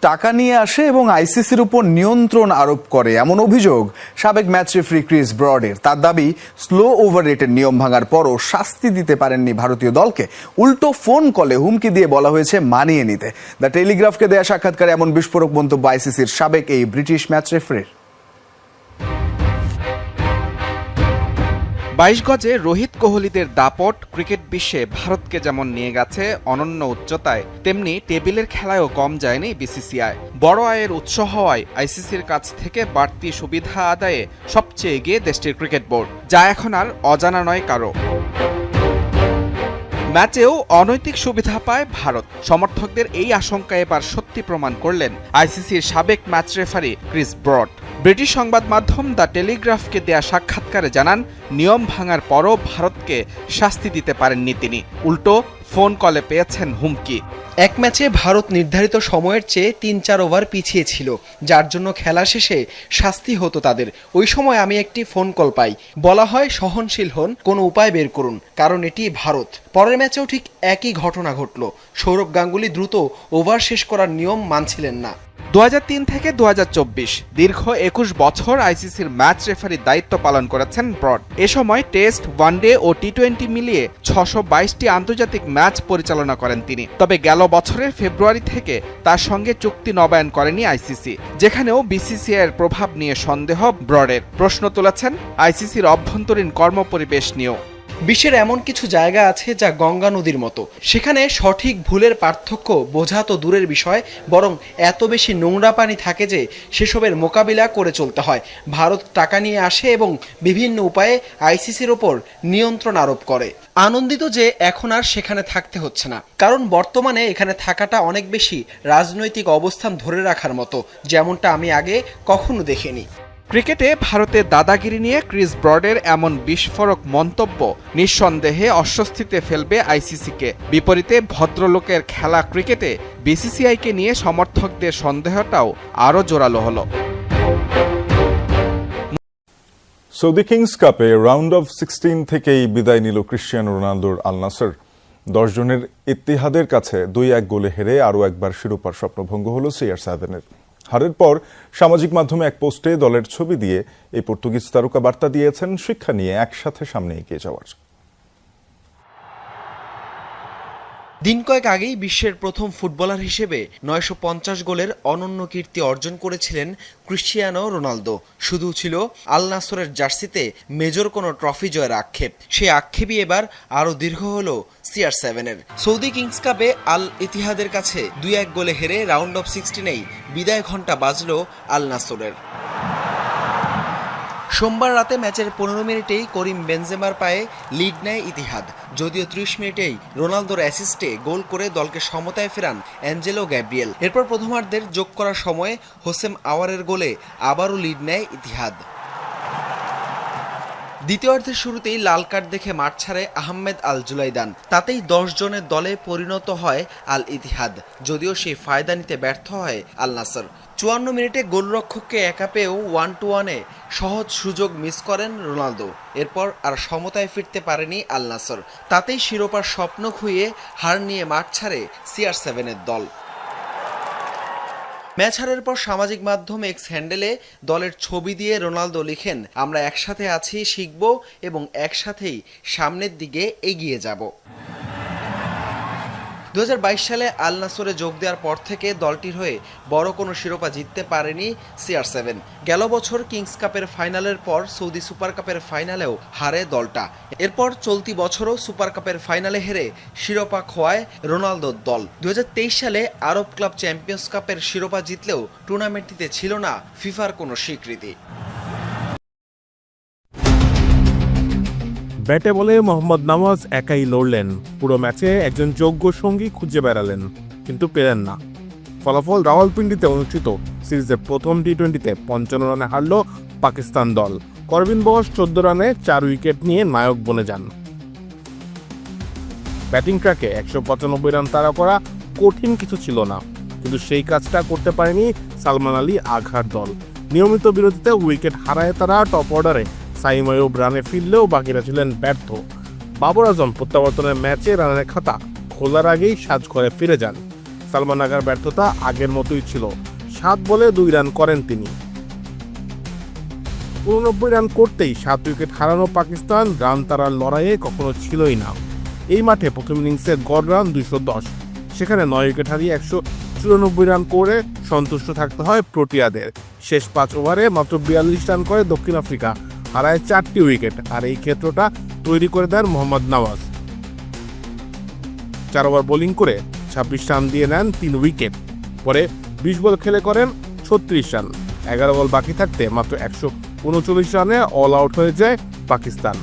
টাকা নিয়ে আসে এবং আইসিসির উপর নিয়ন্ত্রণ আরোপ করে এমন অভিযোগ সাবেক ম্যাচ রেফারি ক্রিস ব্রডের। তার দাবি, স্লো ওভার রেটের নিয়ম ভাঙার পরও শাস্তি দিতে পারেননি ভারতীয় দলকে। উল্টো ফোন কলে হুমকি দিয়ে বলা হয়েছে মানিয়ে নিতে। দ্য টেলিগ্রাফকে দেয়া সাক্ষাৎকারে এমন বিস্ফোরক মন্তব্য আইসিসির সাবেক এই ব্রিটিশ ম্যাচ রেফারির। বাইশ গজে রোহিত কোহলিদের দাপট ক্রিকেট বিশ্বে ভারতকে যেমন নিয়ে গেছে অনন্য উচ্চতায়, তেমনি টেবিলের খেলায়ও কম যায়নি বিসিসিআই। বড় আয়ের উৎস হওয়ায় আইসিসির কাছ থেকে বাড়তি সুবিধা আদায়ে সবচেয়ে এগিয়ে দেশটির ক্রিকেট বোর্ড, যা এখন আর অজানা নয় কারও। ম্যাচেও অনৈতিক সুবিধা পায় ভারত। সমর্থকদের এই আশঙ্কা এবার সত্যি প্রমাণ করলেন আইসিসির সাবেক match referee Chris Broad. British সংবাদ মাধ্যম দ্য টেলিগ্রাফকে দেয়া সাক্ষাৎকারে জানান, নিয়ম ভাঙার পরও ভারতকে শাস্তি দিতে পারেননি তিনি। উল্টো, ফোন কলে পেয়েছেন হুমকি। এক ম্যাচে ভারত নির্ধারিত সময়ের চেয়ে তিন চার ওভার পিছিয়ে ছিল, যার জন্য খেলা শেষে শাস্তি হতো তাদের। ওই সময় আমি একটি ফোন কল পাই। বলা হয়, সহনশীল হন, কোনো উপায় বের করুন, কারণ এটি ভারত। পরের ম্যাচেও ঠিক একই ঘটনা ঘটল। সৌরভ গাঙ্গুলি দ্রুত ওভার শেষ করার নিয়ম মানছিলেন না। দু হাজার তিন থেকে দু হাজার চব্বিশ, দীর্ঘ একুশ বছর আইসিসির ম্যাচ রেফারির দায়িত্ব পালন করেছেন ব্রড। এ সময় টেস্ট, ওয়ানডে ও টি টোয়েন্টি মিলিয়ে ছশো বাইশটি আন্তর্জাতিক ম্যাচ পরিচালনা করেন তিনি। তবে গেল বছরের ফেব্রুয়ারি থেকে তার সঙ্গে চুক্তি নবায়ন করেনি আইসিসি, যেখানেও বিসিসিআই এর প্রভাব নিয়ে সন্দেহ ব্রডের। প্রশ্ন তুলেছেন আইসিসির অভ্যন্তরীণ কর্মপরিবেশ নিয়েও। বিশ্বের এমন কিছু জায়গা আছে যা গঙ্গা নদীর মতো। সেখানে সঠিক ভুলের পার্থক্য বোঝা তো দূরের বিষয়, বরং এত বেশি নোংরা পানি থাকে যে সেসবের মোকাবিলা করে চলতে হয়। ভারত টাকা নিয়ে আসে এবং বিভিন্ন উপায়ে আইসিসির ওপর নিয়ন্ত্রণ আরোপ করে। আনন্দিত যে এখন আর সেখানে থাকতে হচ্ছে না। কারণ বর্তমানে এখানে থাকাটা অনেক বেশি রাজনৈতিক অবস্থান ধরে রাখার মতো, যেমনটা আমি আগে কখনো দেখিনি। ক্রিকেটে ভারতের দাদাগিরি নিয়ে ক্রিস ব্রডের এমন বিস্ফোরক মন্তব্য নিঃসন্দেহে অস্বস্তিতে ফেলবে আইসিসিকে। বিপরীতে ভদ্রলোকের খেলা ক্রিকেটে বিসিসিআইকে নিয়ে সমর্থকদের সন্দেহটাও আরও জোরালো হলো। সৌদি কিংস কাপে রাউন্ড অফ সিক্সটিন থেকেই বিদায় নিল ক্রিশ্চিয়ানো রোনালদোর আল দশজনের ইতিহাদের কাছে দুই এক গোলে হেরে আরও একবার শিরোপার স্বপ্নভঙ্গ হল সিআর সেভেনের। হারের পর সামাজিক মাধ্যমে এক পোস্টে দলের ছবি দিয়ে এই পর্তুগিজ তারকা বার্তা দিয়েছেন, শিক্ষা নিয়ে একসাথে সামনে এগিয়ে যাওয়ার। দিন কয়েক আগেই বিশ্বের প্রথম ফুটবলার হিসেবে নয়শো পঞ্চাশ গোলের অনন্য কীর্তি অর্জন করেছিলেন ক্রিশ্চিয়ানো রোনালদো। শুধু ছিল আল নাসরের জার্সিতে মেজর কোনো ট্রফি জয়ের আক্ষেপ। সেই আক্ষেপই এবার আরও দীর্ঘ হল সিআর সেভেনের। সৌদি কিংস কাপে আল ইতিহাদের কাছে দুই এক গোলে হেরে রাউন্ড অফ সিক্সটিনেই বিদায় ঘণ্টা বাজল আল নাসরের। সোমবার রাতে ম্যাচের পনেরো মিনিটেই করিম বেনজেমার পায়ে লিড নেয় ইতিহাদ। যদিও ত্রিশ মিনিটেই রোনালদোর অ্যাসিস্টে গোল করে দলকে সমতায় ফেরান অ্যাঞ্জেলো গ্যাব্রিয়েল। এরপর প্রথমার্ধের যোগ করার সময়ে হোসেম আওয়ারের গোলে আবারও লিড নেয় ইতিহাদ। দ্বিতীয়ার্ধের শুরুতেই লাল কার্ড দেখে মাঠ ছাড়ে আহমেদ আল জুলাইদান তাতেই দশ জনের দলে পরিণত হয় আল ইতিহাদ যদিও সেই ফায়দা নিতে ব্যর্থ হয় আল নাসর চুয়ান্ন মিনিটে গোলরক্ষককে একা পেয়েও ওয়ান টু ওয়ানে সহজ সুযোগ মিস করেন রোনালদো। এরপর আর সমতায় ফিরতে পারেনি আল নাসর তাতেই শিরোপার স্বপ্ন খুইয়ে হার নিয়ে মাঠ ছাড়ে সিআর সেভেনের দল। ম্যাচ হারের পর সামাজিক মাধ্যম এক্স হ্যান্ডেলে দলের ছবি দিয়ে রোনালদো লিখেন, আমরা একসাথে আছি, শিখব এবং একসাথেই সামনের দিকে এগিয়ে যাব। দু হাজার বাইশ সালে আল নাসরে যোগ দেওয়ার পর থেকে দলটির হয়ে বড় কোনো শিরোপা জিততে পারেনি সিআর সেভেন। গেল বছর কিংস কাপের ফাইনালের পর সৌদি সুপার কাপের ফাইনালেও হারে দলটা। এরপর চলতি বছরও সুপার কাপের ফাইনালে হেরে শিরোপা খোয়ায় রোনালদোর দল। দু হাজার তেইশ সালে আরব ক্লাব চ্যাম্পিয়ন্স কাপের শিরোপা জিতলেও টুর্নামেন্টটিতে ছিল না ফিফার কোনো স্বীকৃতি। ব্যাটে বলে মোহাম্মদ নামাজ একাই লড়লেন। পুরো ম্যাচে একজন যোগ্য সঙ্গী খুঁজে বেড়ালেন, কিন্তু পেলেন না। ফলাফল রাওয়ালপিন্ডিতে অনুষ্ঠিত সিরিজের প্রথম টি টোয়েন্টিতে পঞ্চান্ন রানে হারল পাকিস্তান দল। করবিন বস চোদ্দ রানে চার উইকেট নিয়ে নায়ক বনে যান। ব্যাটিং ট্র্যাকে একশো পঁচানব্বই রান তাড়া করা কঠিন কিছু ছিল না, কিন্তু সেই কাজটা করতে পারেনি সালমান আলী আঘার দল। নিয়মিত বিরতিতে উইকেট হারায় তারা টপ অর্ডারে সাইম আয়ুব রানে ফিরলেও বাকিরা ছিলেন ব্যর্থ। বাবর আজম প্রত্যাবর্তনের ম্যাচে রানের খাতা খোলার আগেই সাজ করে ফিরে যান। সালমান আগার ব্যর্থতা আগের মতোই ছিল। সাত বলে দুই রান করেন তিনি। উননব্বই রান করতেই সাত উইকেট হারানো পাকিস্তান রান তারার লড়াইয়ে কখনো ছিলই না। এই মাঠে প্রথম ইনিংসে গড় রান দুইশো দশ। সেখানে নয় উইকেট হারিয়ে একশো চুরানব্বই রান করে সন্তুষ্ট থাকতে হয় প্রোটিয়াদের। শেষ পাঁচ ওভারে মাত্র বিয়াল্লিশ রান করে দক্ষিণ আফ্রিকা। হারায় চারটি উইকেট, আর এই ক্ষেত্রটা তৈরি করে দেন মোহাম্মদ নওয়াজ। চার ওভার বোলিং করে ছাব্বিশ রান দিয়ে নেন তিন উইকেট, পরে বিশ বল খেলে করেন ছত্রিশ রান। এগারো বল বাকি থাকতে মাত্র একশো উনচল্লিশ রানে অল আউট হয়ে যায় পাকিস্তান।